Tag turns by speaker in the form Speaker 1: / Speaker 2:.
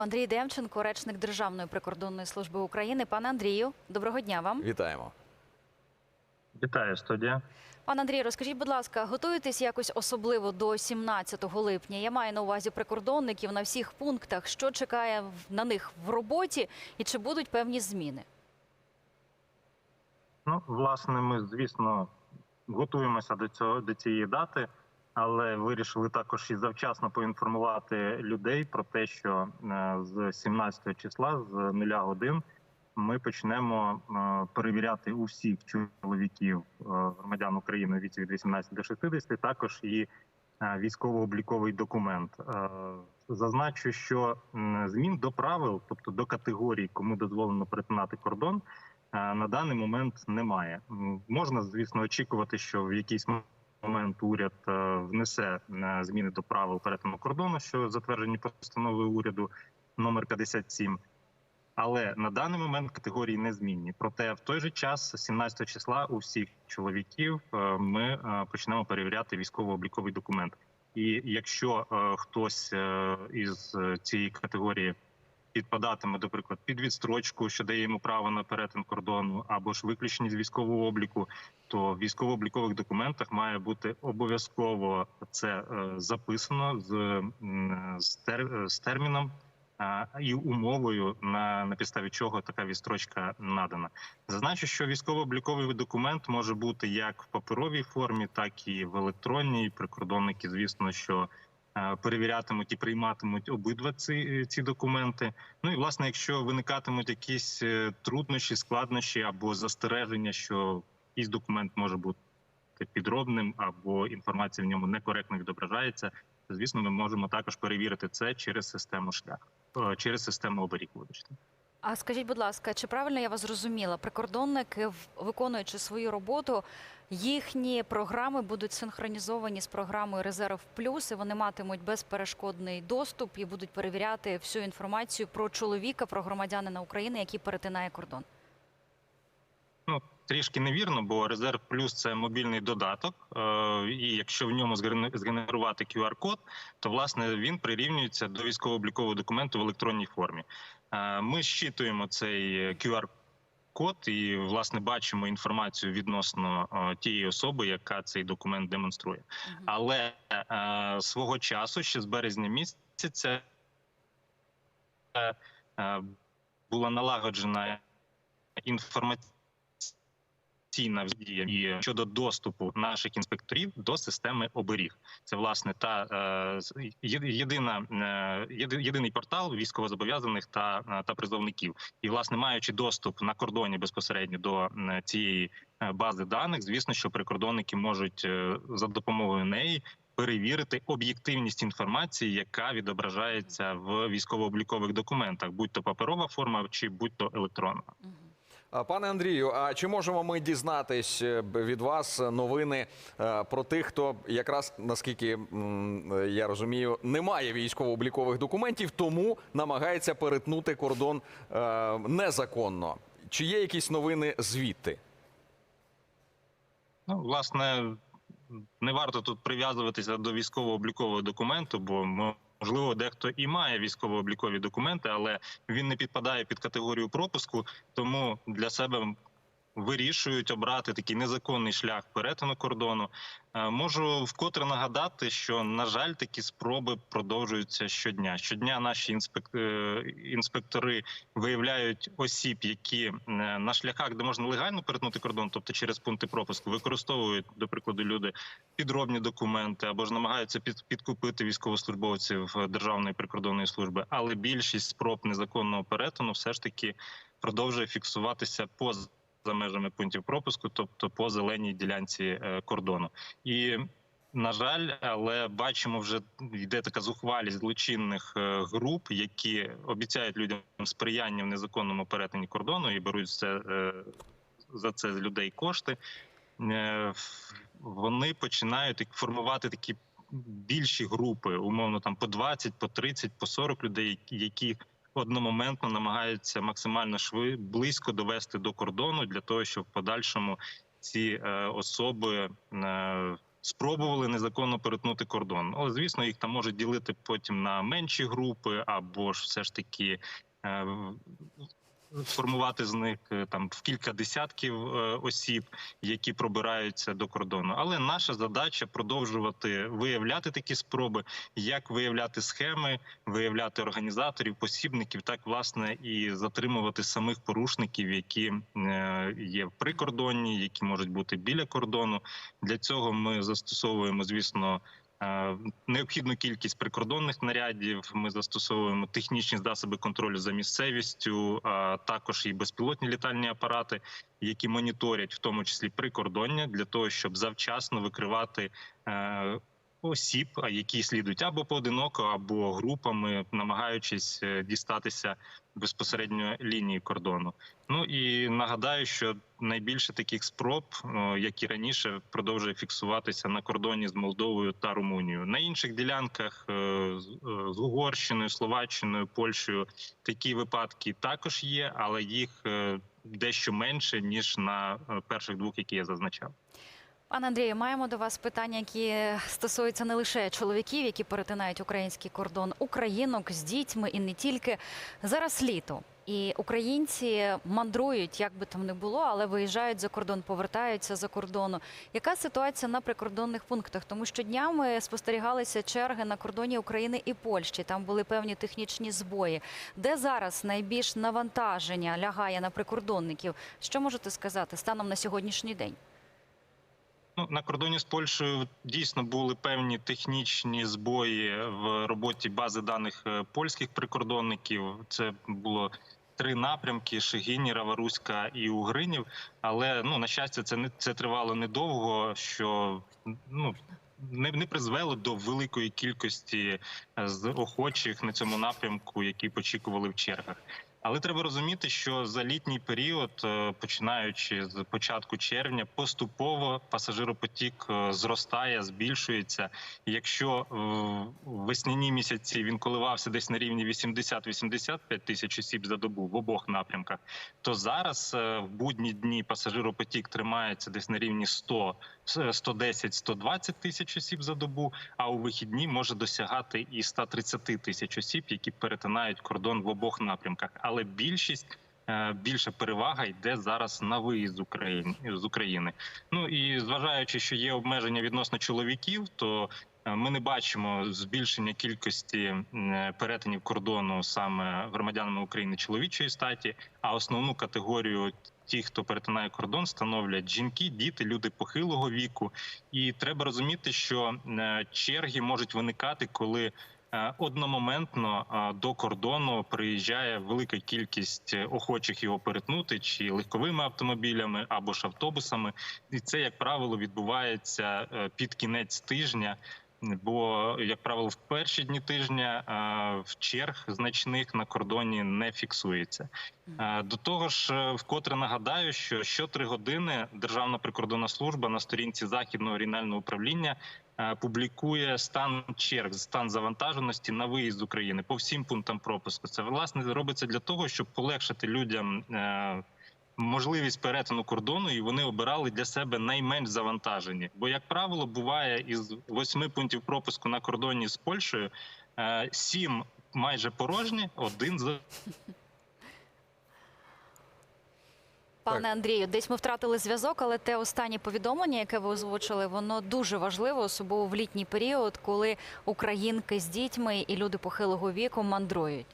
Speaker 1: Андрій Демченко, речник Державної прикордонної служби України. Пане Андрію, доброго дня вам.
Speaker 2: Вітаємо.
Speaker 3: Вітаю, студія.
Speaker 1: Пане Андрію, розкажіть, будь ласка, готуєтесь якось особливо до 17 липня? Я маю на увазі прикордонників на всіх пунктах. Що чекає на них в роботі, і чи будуть певні зміни?
Speaker 3: Ну, власне, ми, звісно, готуємося до цього до цієї дати, але вирішили також і завчасно поінформувати людей про те, що е, з 17 числа, з нуля годин, ми почнемо е, перевіряти у всіх чоловіків е, громадян України від 18 до 60, також і військово-обліковий документ. Зазначу, що змін до правил, тобто до категорій, кому дозволено перетинати кордон, на даний момент немає. Можна, звісно, очікувати, що в якийсь момент уряд е, внесе е, зміни до правил перетину кордону, що затверджені постановою уряду номер 57. Але на даний момент категорії не змінні. Проте в той же час, 17 числа, у всіх чоловіків е, ми почнемо перевіряти військово-обліковий документ. І якщо хтось із цієї категорії підпадатиме, до приклад, під відстрочку, що дає йому право на перетин кордону, або ж виключені з військового обліку, то в військово-облікових документах має бути обов'язково це е, записано з, з, тер, з терміном. а, І умовою на, на підставі чого така відстрочка надана, зазначу, що військово-обліковий документ може бути як в паперовій формі, так і в електронній. Прикордонники, звісно, що е, перевірятимуть і прийматимуть обидва ці, ці документи. Ну і власне, якщо виникатимуть якісь е, труднощі, складнощі або застереження, що якийсь документ може бути підробним або інформація в ньому некоректно відображається, то звісно, ми можемо також перевірити це через систему шлях, е, через систему оберіг. Вибачте.
Speaker 1: А скажіть, будь ласка, чи правильно я вас зрозуміла? Прикордонники, виконуючи свою роботу, їхні програми будуть синхронізовані з програмою Резерв Плюс, і вони матимуть безперешкодний доступ і будуть перевіряти всю інформацію про чоловіка, про громадянина України, який перетинає кордон.
Speaker 3: Ну трішки невірно, бо резерв плюс це мобільний додаток. е, І якщо в ньому згене- згенерувати QR-код, то власне він прирівнюється до військово-облікового документу в електронній формі. Е, Ми щитуємо цей QR код і власне бачимо інформацію відносно е, тієї особи, яка цей документ демонструє. Але е, свого часу, ще з березня місяця, е, е, була налагоджена інформаційна дія і щодо доступу наших інспекторів до системи оберіг. Це власне та е, єдина е, єдиний портал військовозобов'язаних та, е, та призовників. І власне маючи доступ на кордоні безпосередньо до цієї е, бази даних, звісно, що прикордонники можуть е, за допомогою неї. Перевірити об'єктивність інформації, яка відображається в військово-облікових документах, будь то паперова форма чи будь то електронна.
Speaker 2: А, Пане Андрію, а чи можемо ми дізнатись е, від вас новини е, про тих, хто якраз наскільки е, я розумію, не має військово-облікових документів, тому намагається перетнути кордон е, незаконно? Чи є якісь новини звідти?
Speaker 3: Ну, власне, не варто тут прив'язуватися до військово-облікового документу, бо можливо дехто і має військово-облікові документи, але він не підпадає під категорію пропуску, тому для себе вирішують обрати такий незаконний шлях перетину кордону. Е, Можу вкотре нагадати, що на жаль, такі спроби продовжуються щодня. Щодня наші е, інспектори виявляють осіб, які е, на шляхах, де можна легально перетнути кордон, тобто через пункти пропуску, використовують, до прикладу, люди підробні документи або ж намагаються під, підкупити військовослужбовців Державної прикордонної служби. Але більшість спроб незаконного перетину все ж таки продовжує фіксуватися поза за межами пунктів пропуску, тобто по зеленій ділянці е, кордону. І на жаль, але бачимо, вже йде така зухвалість злочинних е, груп, які обіцяють людям сприяння в незаконному перетині кордону і беруть це е, за це з людей кошти. Вони починають формувати такі більші групи, умовно там по 20, по 30, по 40 людей, які одномоментно намагаються максимально шви близько довести до кордону для того, щоб в подальшому ці е, особи е, спробували незаконно перетнути кордон. Але звісно, їх там можуть ділити потім на менші групи, або ж все ж таки. Формувати з них е, там в кілька десятків е, осіб, які пробираються до кордону. Але наша задача продовжувати виявляти такі спроби, як виявляти схеми, виявляти організаторів, посібників, так власне і затримувати самих порушників, які е, є в прикордонні, які можуть бути біля кордону. Для цього ми застосовуємо, звісно. Е, Необхідну кількість прикордонних нарядів. Ми застосовуємо технічні засоби контролю за місцевістю, а також і безпілотні літальні апарати, які моніторять, в тому числі прикордоння, для того, щоб завчасно викривати е, осіб, які слідують або поодиноко, або групами, намагаючись е, дістатися безпосередньо лінії кордону. Ну і нагадаю, що найбільше таких спроб, як і раніше, продовжує фіксуватися на кордоні з Молдовою та Румунією. На інших ділянках е, з е, Угорщиною, Словаччиною, Польщею такі випадки також є, але їх е, дещо менше ніж на е, перших двох, які я зазначав.
Speaker 1: Пане Андрію, маємо до вас питання, які стосуються не лише чоловіків, які перетинають український кордон, українок з дітьми і не тільки. Зараз літо. І українці мандрують, як би там не було, але виїжджають за кордон, повертаються за кордону. Яка ситуація на прикордонних пунктах? Тому що днями спостерігалися черги на кордоні України і Польщі. Там були певні технічні збої. Де зараз найбільш навантаження лягає на прикордонників? Що можете сказати станом на сьогоднішній день?
Speaker 3: Ну, на кордоні з Польщею дійсно були певні технічні збої в роботі бази даних е, польських прикордонників. Це було три напрямки: Шегині, Раваруська і Угринів. Але ну на щастя, це не це тривало недовго, що ну. Не, не призвело до великої кількості е, з охочих на цьому напрямку, які очікували в чергах. Але треба розуміти, що за літній період, е, починаючи з початку червня, поступово пасажиропотік е, зростає, збільшується. Якщо е, в весняні місяці він коливався десь на рівні 80-85 тисяч осіб за добу в обох напрямках, то зараз в будні дні пасажиропотік тримається десь на рівні 100 110-120 тисяч осіб за добу, а у вихідні може досягати і 130 тисяч осіб, які перетинають кордон в обох напрямках. Але більшість. е, Більша перевага йде зараз на виїзд з України з України. Ну і зважаючи, що є обмеження відносно чоловіків, то е, ми не бачимо збільшення кількості перетинів кордону саме громадянами України чоловічої статі. А основну категорію ті, хто перетинає кордон, становлять жінки, діти, люди похилого віку. І треба розуміти, що е, черги можуть виникати, коли одномоментно е, до кордону приїжджає велика кількість е, охочих його перетнути, чи легковими автомобілями або ж автобусами. І це, як правило, відбувається е, під кінець тижня. Бо, як правило, в перші дні тижня е, в черг значних на кордоні не фіксується. Е, До того ж, е, вкотре нагадаю, що щотри години Державна прикордонна служба на сторінці західного регіонального управління е, публікує стан черг, стан завантаженості на виїзд з України по всім пунктам пропуску. Це власне робиться для того, щоб полегшити людям. Можливість перетину кордону, і вони обирали для себе найменш завантажені. Бо, як правило, буває із восьми пунктів пропуску на кордоні з Польщею е, сім майже порожні, один за
Speaker 1: Пане Андрію, десь ми втратили зв'язок, але те останнє повідомлення, яке ви озвучили, воно дуже важливо, особливо в літній період, коли українки з дітьми і люди похилого віку мандрують.